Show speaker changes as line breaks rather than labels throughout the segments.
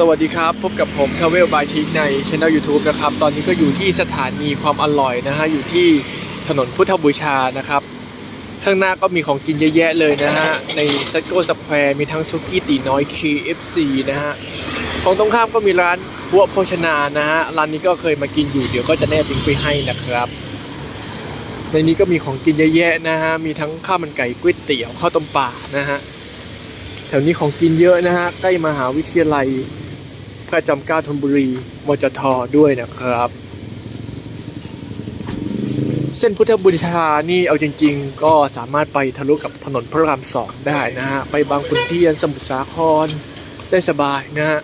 สวัสดีครับ พบกับผมทาวเวลบายทิกในช anel YouTube นะครับ ตอนนี้ก็อยู่ที่สถานีความอร่อยนะฮะ อยู่ที่ถนนพุทธบูชานะครับ ข้างหน้าก็มีของกินเยอะแยะเลยนะฮะ ในซัตโกสแควร์มีทั้งซุกี้ตีน้อย KFC นะฮะ ของตรงข้ามก็มีร้านบัวโภชนานะฮะ ร้านนี้ก็เคยมากินอยู่ เดี๋ยวก็จะแนบลิงก์ไปให้นะครับ ในนี้ก็มีของกินเยอะแยะนะฮะ มีทั้งข้าวมันไก่ก๋วยเตี๋ยวข้าวต้มปลานะฮะ แถวนี้ของกินเยอะนะฮะ ใกล้มหาวิทยาลัย พระจำเกล้าธนบุรีมจทด้วยนะครับ เส้นพุทธบูชานี่เอาจริง ๆ ก็สามารถไปทะลุกับถนนพระรามสองได้นะฮะ ไปบางขุนเทียนสมุทรสาครได้สบายนะฮะ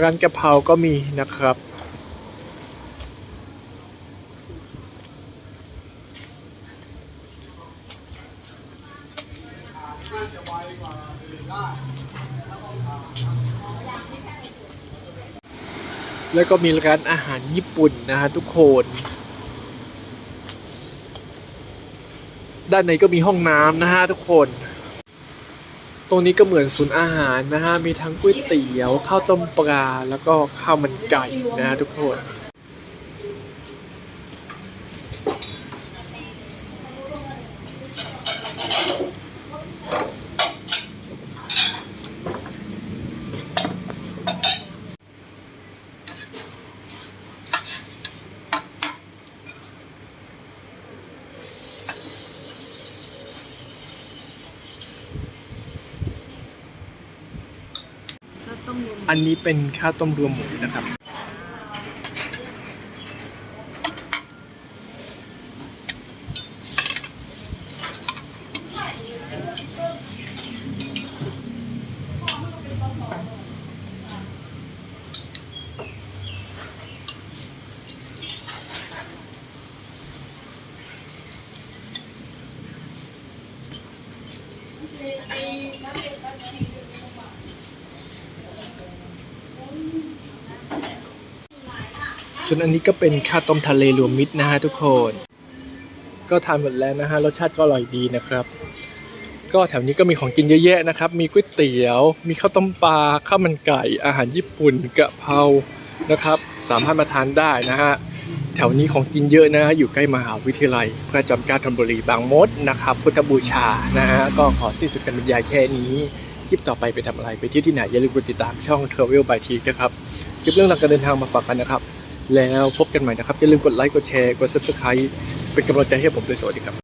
ร้านกะเพราก็มีนะครับ แล้วก็มีร้านอาหารญี่ปุ่นนะฮะทุกคน ด้านในก็มีห้องน้ำนะฮะทุกคน ตรงนี้ก็เหมือนศูนย์อาหารนะฮะ มีทั้งก๋วยเตี๋ยว ข้าวต้มปลา แล้วก็ข้าวมันไก่นะฮะทุกคน อันนี้เป็นข้าวต้มรวมหมูนะครับ ส่วนอันนี้ก็เป็นข้าวต้มทะเลรวมมิตรนะฮะทุกคน ก็ทานหมดแล้วนะฮะรสชาติก็อร่อยดีนะครับ ก็แถวนี้ก็มีของกินเยอะแยะนะครับ มีก๋วยเตี๋ยว มีข้าวต้มปลาข้าวมันไก่อาหารญี่ปุ่นกะเพรานะครับ สามารถมาทานได้นะฮะแถวนี้ของกินเยอะนะฮะอยู่ใกล้มหาวิทยาลัย พระจอมเกล้าธนบุรีบางมดนะครับ พุทธบูชานะฮะก็ขอสิ้นสุดการบรรยายแค่นี้ คลิปต่อไปไปทำอะไรไปเที่ยวที่ไหนอย่าลืมกดติดตามช่อง Travel by t นะครับคลิปเรื่องราวการเดินทางมาฝากกันนะครับ แล้วพบกันใหม่นะครับ อย่าลืมกดไลค์ กดแชร์ กด subscribe เป็นกำลังใจให้ผมด้วยสวัสดีครับ